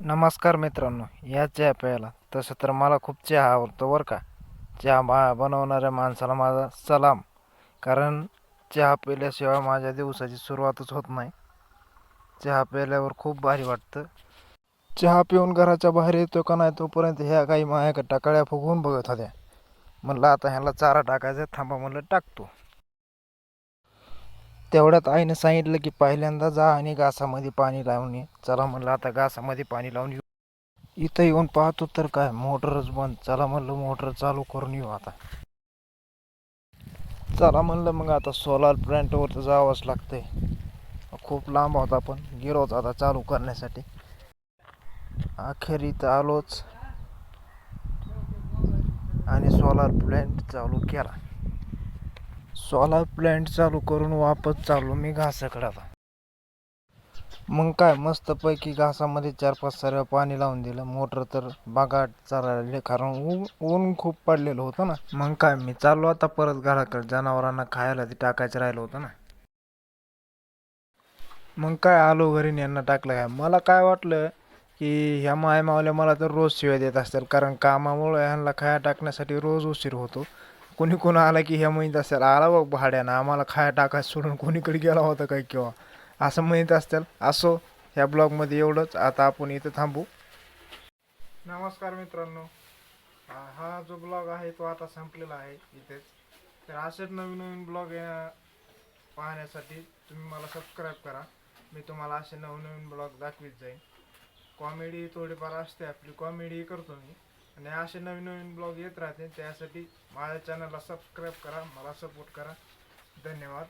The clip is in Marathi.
नमस्कार मित्रांनो या चहा प्यायला. तसं तर मला खूप चहा आवडतो बरं का. चहा बा बनवणाऱ्या माणसाला माझा सलाम. कारण चहा प्यायल्याशिवाय माझ्या दिवसाची सुरुवातच होत नाही. चहा प्यायल्यावर खूप भारी वाटतं. चहा पिऊन घराच्या बाहेर येतो का नाही तोपर्यंत ह्या काही माझ्याकडे टाकाळ्या फुगवून बघत होत्या. म्हणलं आता ह्याला चारा टाकायचा थांबा म्हणलं टाकतो. तेवढ्यात आईनं सांगितलं की पहिल्यांदा जा आणि घासामध्ये पाणी लावून ये. चला म्हणलं आता घासामध्ये पाणी लावून येऊ. इथं येऊन पाहतो तर काय मोटरच बंद. चला म्हणलं मोटर चालू करून येऊ आता. चला म्हणलं मग आता सोलार प्लॅन्टवर तर जावंच लागतंय. खूप लांब होता पण गेलोच आता चालू करण्यासाठी. अखेर इथं आलोच आणि सोलार प्लॅन्ट चालू केला. सोलार प्लॅन्ट चालू करून वापस चाललो मी घासाकडे आता. मग काय मस्तपैकी घासामध्ये चार पाच साऱ्या पाणी लावून दिलं. मोटर तर बागाट चालले कारण ऊन ऊन खूप पडलेलं होतं ना. मग काय मी चाललो आता परत घराकडे. जनावरांना खायला ते टाकायचं राहिलं होतं ना. मग काय आलो घरी यांना टाकलं काय. मला काय वाटलं की ह्या मायमावल्या मला तर रोज शिव्या देत असतील कारण कामामुळे ह्यांना खाया टाकण्यासाठी रोज उशीर होतो. कोणी कोण आला की ह्या म्हणत असेल आला बघ भाड्यानं आम्हाला खाया टाकायचं सोडून कोणीकडे गेला होता काय किंवा? असं म्हणत असतील. असो ह्या ब्लॉगमध्ये एवढंच. आता आपण इथं थांबू. नमस्कार मित्रांनो. हा- हा जो ब्लॉग आहे तो आता संपलेला आहे इथेच. तर असेच नवीन नवीन ब्लॉग पाहण्यासाठी तुम्ही मला सबस्क्राईब करा. मी तुम्हाला असे नवनवीन ब्लॉग दाखवीत जाईन. कॉमेडी थोडीफार असते आपली. कॉमेडी करतो मी. आणि असे नवीन नवीन ब्लॉग येत राहते त्यासाठी माझ्या चॅनलला सबस्क्राईब करा मला सपोर्ट करा. धन्यवाद.